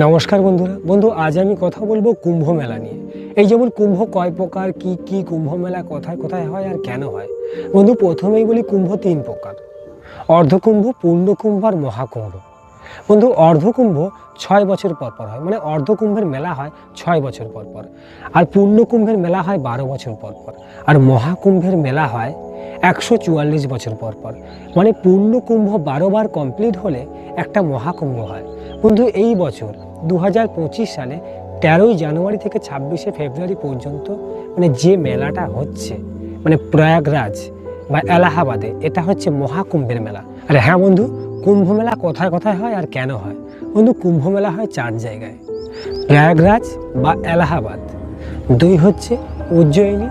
নমস্কার বন্ধুরা। বন্ধু, আজ আমি কথা বলব কুম্ভ মেলা নিয়ে। এই যেমন কুম্ভ কয় প্রকার, কি কি কুম্ভ মেলা কোথায় কোথায় হয় আর কেন হয়? বন্ধু, প্রথমেই বলি কুম্ভ তিন প্রকার। অর্ধকুম্ভ পূর্ণকুম্ভ আর মহাকুম্ভ। বন্ধু, অর্ধকুম্ভ ছয় বছর পর পর হয়। মানে অর্ধকুম্ভের মেলা হয় ছয় বছর পর পর। আর পূর্ণকুম্ভের মেলা হয় বারো বছর পর পর। আর মহাকুম্ভের মেলা হয় একশো চুয়াল্লিশ বছর পর পর। মানে পূর্ণকুম্ভ বারো বার কমপ্লিট হলে একটা মহাকুম্ভ হয়। বন্ধু, এই বছর দু হাজার পঁচিশ সালে তেরোই জানুয়ারি থেকে ছাব্বিশে ফেব্রুয়ারি পর্যন্ত মানে যে মেলাটা হচ্ছে মানে প্রয়াগরাজ বা এলাহাবাদে, এটা হচ্ছে মহাকুম্ভের মেলা। আর হ্যাঁ বন্ধু কুম্ভ মেলা কোথায় কোথায় হয় আর কেন হয়? বন্ধু কুম্ভ মেলা হয় চার জায়গায়। প্রয়াগরাজ বা এলাহাবাদ। দুই হচ্ছে উজ্জয়িনী,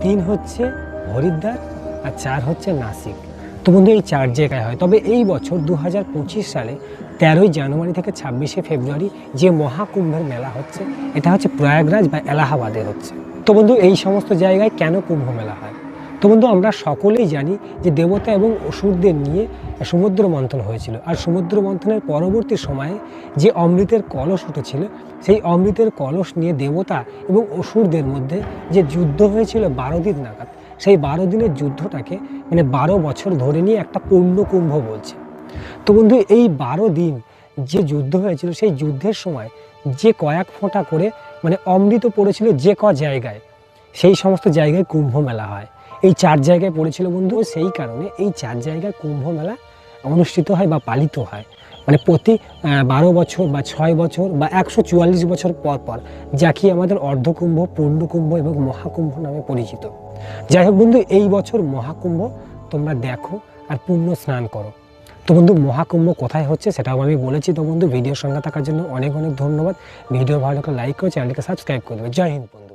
তিন হচ্ছে হরিদ্বার আর চার হচ্ছে নাসিক। তো বন্ধু, এই চার জায়গায় হয়, তবে এই বছর দু হাজার পঁচিশ সালে তেরোই জানুয়ারি থেকে ছাব্বিশে ফেব্রুয়ারি যে মহাকুম্ভের মেলা হচ্ছে, এটা হচ্ছে প্রয়াগরাজ বা এলাহাবাদে হচ্ছে। তো বন্ধু, এই সমস্ত জায়গায় কেন কুম্ভ মেলা হয়? তো বন্ধু, আমরা সকলেই জানি যে দেবতা এবং অসুরদের নিয়ে সমুদ্র মন্থন হয়েছিল। আর সমুদ্র মন্থনের পরবর্তী সময়ে যে অমৃতের কলস উঠেছিল, সেই অমৃতের কলস নিয়ে দেবতা এবং অসুরদের মধ্যে যে যুদ্ধ হয়েছিল বারো দিন নাগাদ সেই বারো দিনের যুদ্ধটাকে মানে বারো বছর ধরে নিয়ে একটা পূর্ণ কুম্ভ বলছে। তো বন্ধু, এই বারো দিন যে যুদ্ধ হয়েছিল, সেই যুদ্ধের সময় যে কয়েক ফোঁটা করে মানে অমৃত পড়েছিল যে ক জায়গায়, সেই সমস্ত জায়গায় কুম্ভ মেলা হয়। এই চার জায়গায় পড়েছিল বন্ধু, সেই কারণে এই চার জায়গায় কুম্ভ মেলা অনুষ্ঠিত হয় বা পালিত হয়। মানে প্রতি বারো বছর বা ছয় বছর বা একশো চুয়াল্লিশ বছর পর পর যা কি আমাদের অর্ধকুম্ভ, পূর্ণকুম্ভ এবং মহাকুম্ভ নামে পরিচিত। যাই হোক বন্ধু, এই বছর মহাকুম্ভ তোমরা দেখো আর পূর্ণ স্নান করো। তো বন্ধু, মহাকুম্ভ কোথায় হচ্ছে সেটাও আমি বলেছি তো বন্ধু, ভিডিওর সঙ্গে থাকার জন্য অনেক অনেক ধন্যবাদ। ভিডিও ভালো লাগলে লাইক করে চ্যানেলকে সাবস্ক্রাইব করে দেবে। জয় হিন্দ বন্ধু।